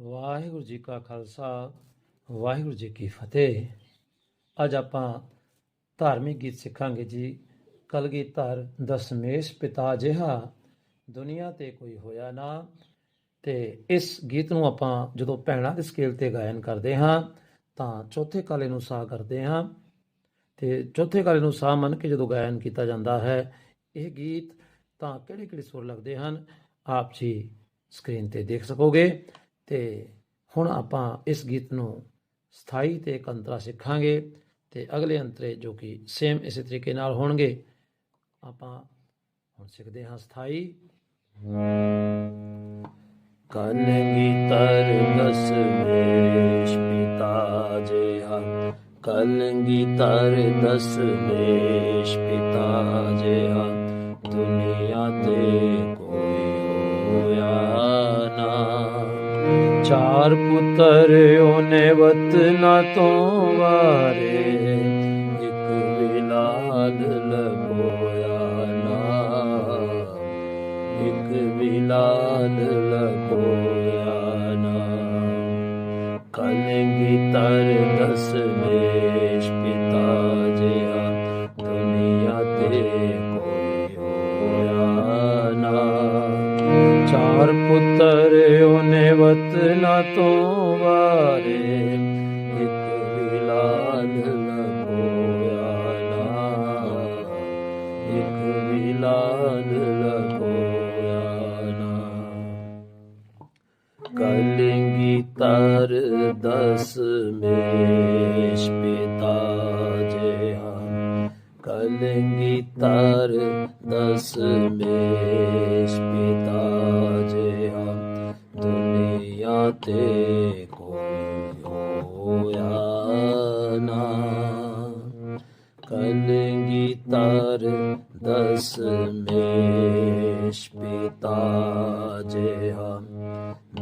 ਵਾਹਿਗੁਰੂ ਜੀ ਕਾ ਖਾਲਸਾ, ਵਾਹਿਗੁਰੂ ਜੀ ਕੀ ਫਤਿਹ। ਅੱਜ ਆਪਾਂ ਧਾਰਮਿਕ ਗੀਤ ਸਿੱਖਾਂਗੇ ਜੀ। ਕਲਗੀਧਰ ਦਸਮੇਸ਼ ਪਿਤਾ ਜਿਹਾ, ਦੁਨੀਆ ਤੇ ਕੋਈ ਹੋਇਆ ਨਾ। ਤੇ ਇਸ ਗੀਤ ਨੂੰ ਆਪਾਂ ਜਦੋਂ ਭੈਣਾਂ ਦੇ ਸਕੇਲ ਤੇ ਗਾਇਨ ਕਰਦੇ ਹਾਂ, ਤਾਂ ਚੌਥੇ ਕਾਲੇ ਨੂੰ ਸਾ ਕਰਦੇ ਹਾਂ। ਤੇ ਚੌਥੇ ਕਾਲੇ ਨੂੰ ਸਾ ਮੰਨ ਕੇ ਜਦੋਂ ਗਾਇਨ ਕੀਤਾ ਜਾਂਦਾ ਹੈ, ਇਹ ਗੀਤ ਤਾਂ ਕਿਹੜੇ ਕਿਹੜੇ ਸੁਰ ਲੱਗਦੇ ਹਨ, ਆਪ ਜੀ ਸਕਰੀਨ ਤੇ ਦੇਖ ਸਕੋਗੇ। ਤੇ ਹੁਣ ਆਪਾਂ ਇਸ ਗੀਤ ਨੂੰ ਸਥਾਈ ਤੇ ਇੱਕ ਅੰਤਰਾ ਸਿੱਖਾਂਗੇ ਤੇ ਅਗਲੇ ਅੰਤਰੇ ਜੋ ਕਿ ਸੇਮ ਇਸੇ ਤਰੀਕੇ ਨਾਲ ਹੋਣਗੇ, ਆਪਾਂ ਹੁਣ ਸਿੱਖਦੇ ਹਾਂ ਸਥਾਈ। ਕਲਗੀਧਰ ਦਸਮੇਸ਼ ਪਿਤਾ ਜਿਹਾ ਕਲਗੀਧਰ ਦਸਮੇਸ਼ ਪਿਤਾ ਜਿਹਾ ਦੁਨੀਆ चार पुत्रो तो वारे। एक बिलाद लखोया नाम एक बिलाद लखोया नाम कलंगी तर दस देश पिता जया दुनिया ते कोई होया ना। चार पुत्र ਉਹਨੇ ਵਤਨਾ ਤੋਂ ਵਾਰੇ ਇੱਕ ਵਿਲਾਦ ਲਗੋਇਆ ਨਾ ਇੱਕ ਵਿਲਾਦ ਲਗੋਇਆ ਨਾ ਕਲਿੰਗੀ ਤਰ ਦਸਮੇਸ਼ ਪਿਤਾ ਜਿਹਾ ਕਲਿੰਗੀ ਤਰ ਦਸਮੇਸ਼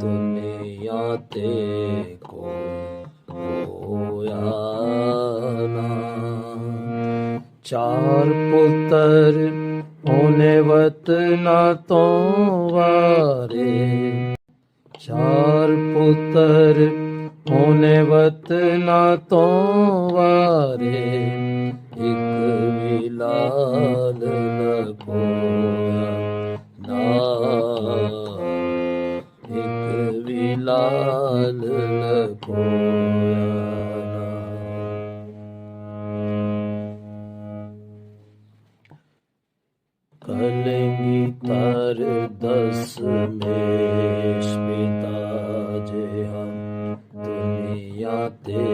ਦੁਨੀਆ ਤੇ ਕੋਈ ਹੋਇਆ ਨਾ? ਚਾਰ ਪੁੱਤਰ ਉਹਨੇ ਵਤਨਾ ਤੋਂ ਵਾਰੇ। ਚਾਰ ਪੁੱਤਰ ਉਹਨੇ ਵਤਨਾ ਤੋਂ ਵਾਰੇ। ਇੱਕ ਮਿਲਾਲ कलेंगी तार दस में पिता जे हम दुनिया ते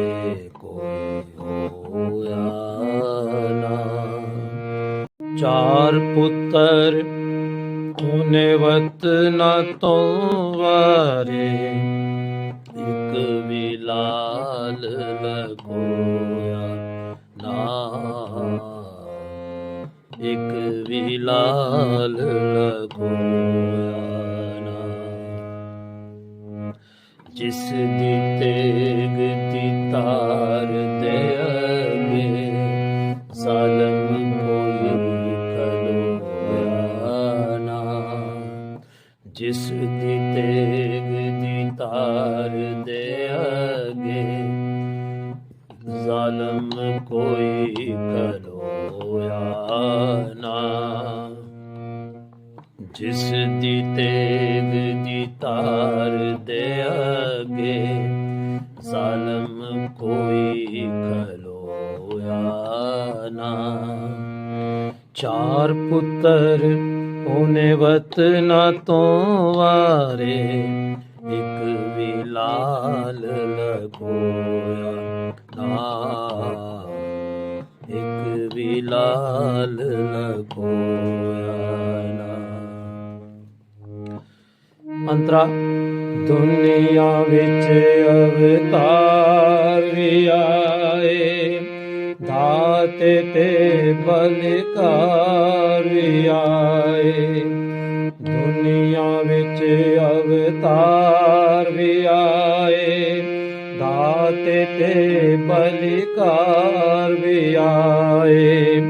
कोई होया ना चार पुत्र उन्हें वत न तो वारे एक विलाल लगोया ना ਇੱਕ ਵਿਲਾਲ ਲਗੋਇਆ ਨਾ। ਜਿਸ ਦੀ ਤੇਗ ਦੀ ਤਾਰ ਦੇ ਅਗੇ ਜ਼ਾਲਮ ਕੋਈ ਖਲੋਇਆ ਨਾ। ਜਿਸ ਦੀ ਤੇਗ ਨਾ। ਜਿਸ ਦੀ ਤੇਗ ਦੀ ਤਾਰ ਦੇ ਅਗੇ ਜ਼ਾਲਮ ਕੋਈ ਖਲੋਇਆ ਨਾ। ਚਾਰ ਪੁੱਤਰ ਉਹਨੇ ਵਤਨਾ ਤੋਂ ਵਾਰੇ, ਇੱਕ ਵੀ ਲਾਲ ਲਗੋਇਆ ਨਾ। ਇੱਕ ਵਿਲਾਲ ਲਗੋਇਆ ਨਾ ਅੰਤਰਾ ਦੁਨੀਆ ਵਿੱਚ ਅਵਤਾਰ ਵੀ ਆਏ। ਦਾਤੇ ਤੇ ਬਲਿਕਾਰ ਵੀ ਆਏ। ਦੁਨੀਆ ਵਿੱਚ ਅਵਤਾਰ ਵੀ ਆਏ। ਤੇ ਬਲਿਕਾਰ ਵਿਆਏ।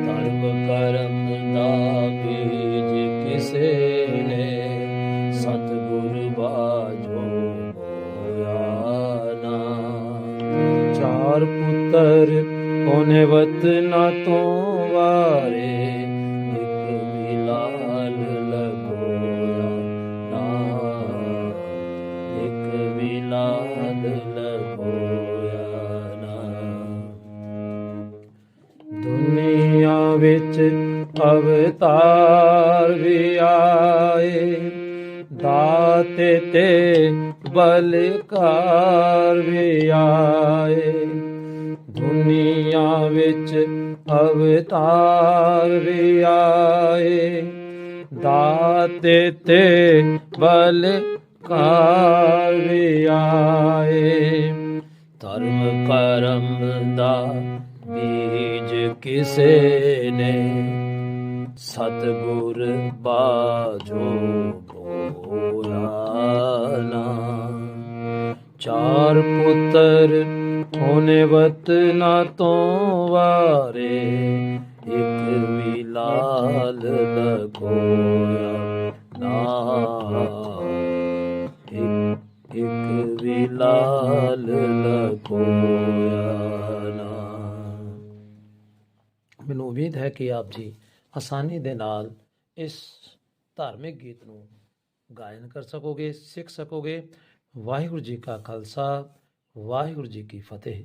ਧਰਮ ਕਰਮ ਦਾ ਬੀਜ ਕਿਸੇ ਨੇ ਸਤਗੁਰ ਬਾਝੋ ਹੋਇਆ ਨਾ ਚਾਰ ਪੁੱਤਰ, ਉਹਨੇ ਵਤਨਾ ਤੋਂ ਵਾਰੇ ਵਿੱਚ ਅਵਤਾਰ ਵੀ ਆਏ। ਦਾਤੇ ਤੇ ਬਲਕਾਰ ਵੀ ਆਏ। ਦੁਨੀਆ ਵਿੱਚ ਅਵਤਾਰ ਵੀ ਆਏ। ਦਾਤੇ ਤੇ ਬਲਕਾਰ ਵੀ ਆਏ। ਧਰਮ ਕਰਮ ਦਾ ਬੀਜ ਕਿਸੇ ਨੇ ਸਤਗੁਰ ਬਾਝੋ ਬੋਇਆ ਚਾਰ ਪੁੱਤਰ ਵਤ ਨਾ ਤੋਂ ਵਾਰੇ, ਇੱਕ ਵੀ ਲਾਲ ਲਗੋਇਆ ਨਾ। ਇੱਕ ਵੀ ਲਾਲ ਲਗੋਇਆ। ਮੈਨੂੰ ਉਮੀਦ ਹੈ ਕਿ ਆਪ ਜੀ ਆਸਾਨੀ ਦੇ ਨਾਲ ਇਸ ਧਾਰਮਿਕ ਗੀਤ ਨੂੰ ਗਾਇਨ ਕਰ ਸਕੋਗੇ, ਸਿੱਖ ਸਕੋਗੇ। ਵਾਹਿਗੁਰੂ ਜੀ ਕਾ ਖਾਲਸਾ, ਵਾਹਿਗੁਰੂ ਜੀ ਕੀ ਫਤਿਹ।